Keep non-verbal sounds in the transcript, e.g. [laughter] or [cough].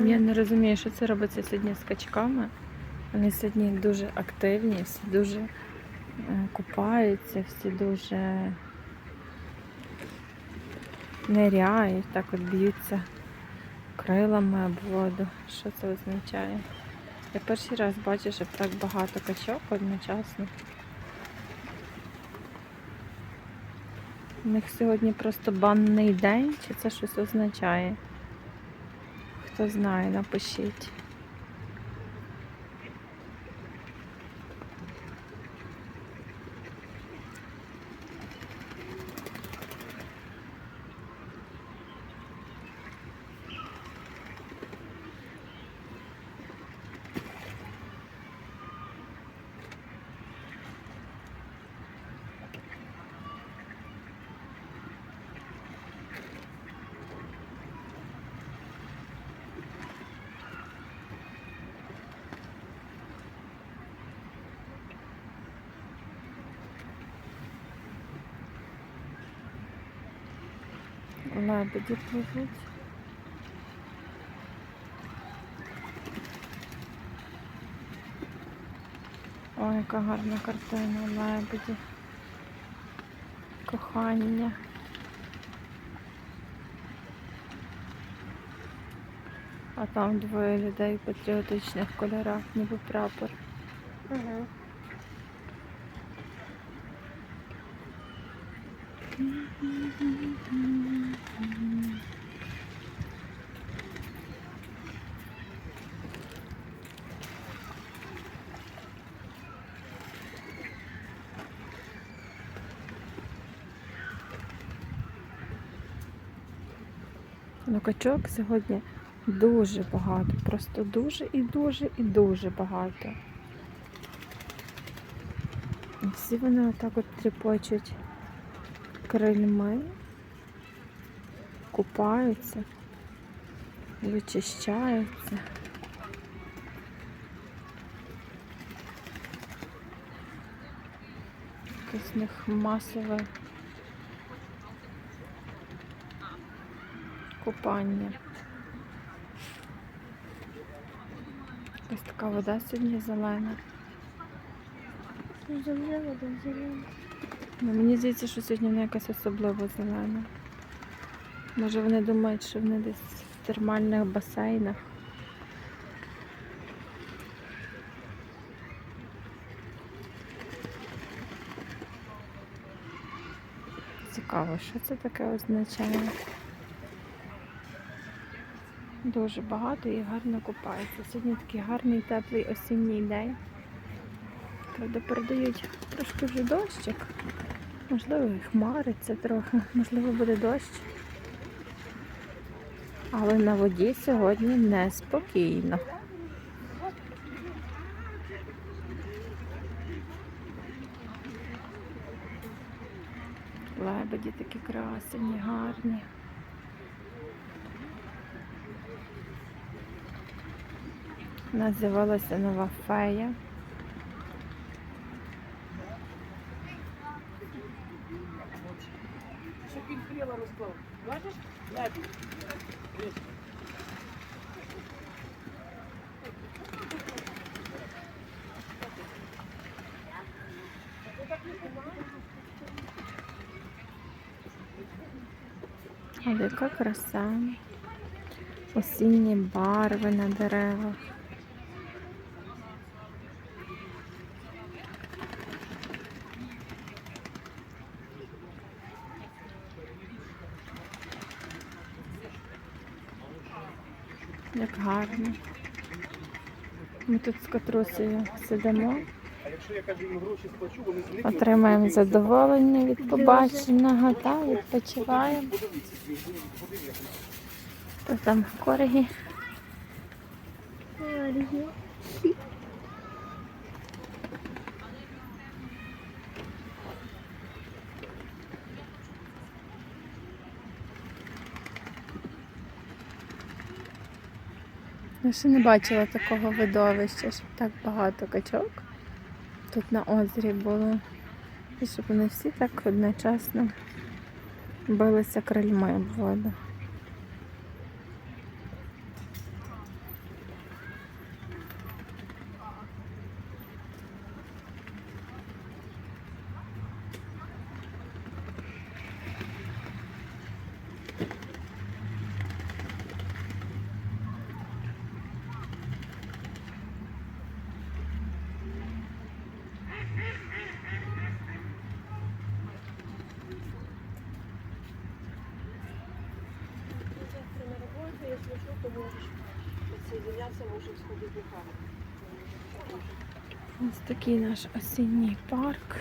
Я не розумію, що це робиться сьогодні з качками. Вони сьогодні дуже активні, всі дуже е, купаються, всі дуже ниряють, так от б'ються крилами об воду. Що це означає? Я перший раз бачу, щоб так багато качок одночасно. У них сьогодні просто банний день, чи це щось означає? Хто знає, напишіть. Лебеді пливуть. Ой, яка гарна картина, лебеді. Кохання. А там двоє людей в патріотичних кольорах, ніби прапор. Ага. Ну, качок сьогодні дуже багато. Просто дуже і дуже і дуже багато. І всі вони отак от тріпочуть крильми, купаються, вичищаються. Якесь в них масове купання. Ось така вода сьогодні зелена. Завжди вода зелена. Ну, мені здається, що сьогодні вона якась особливо зелена. Може вони думають, що вони десь в термальних басейнах. Цікаво, що це таке означає. Дуже багато і гарно купаються. Сьогодні такий гарний теплий осінній день. Правда, передають трошки вже дощик. Можливо, хмариться трохи, [laughs] можливо, буде дощ. Але на воді сьогодні неспокійно. Лебеді такі красені, гарні. Називалася нова фея. Бачиш? Лебідь. Дивись. Яка краса. Осінні барви на деревах. Як гарно. Ми тут з Катрусею сидимо, отримаємо задоволення від побаченого та відпочиваємо. То там корги. Я ще не бачила такого видовища, щоб так багато качок тут на озері було. І щоб вони всі так одночасно билися крильми в воду. Можеш підсоединятися, сходити парк. Ось такий наш осінній парк.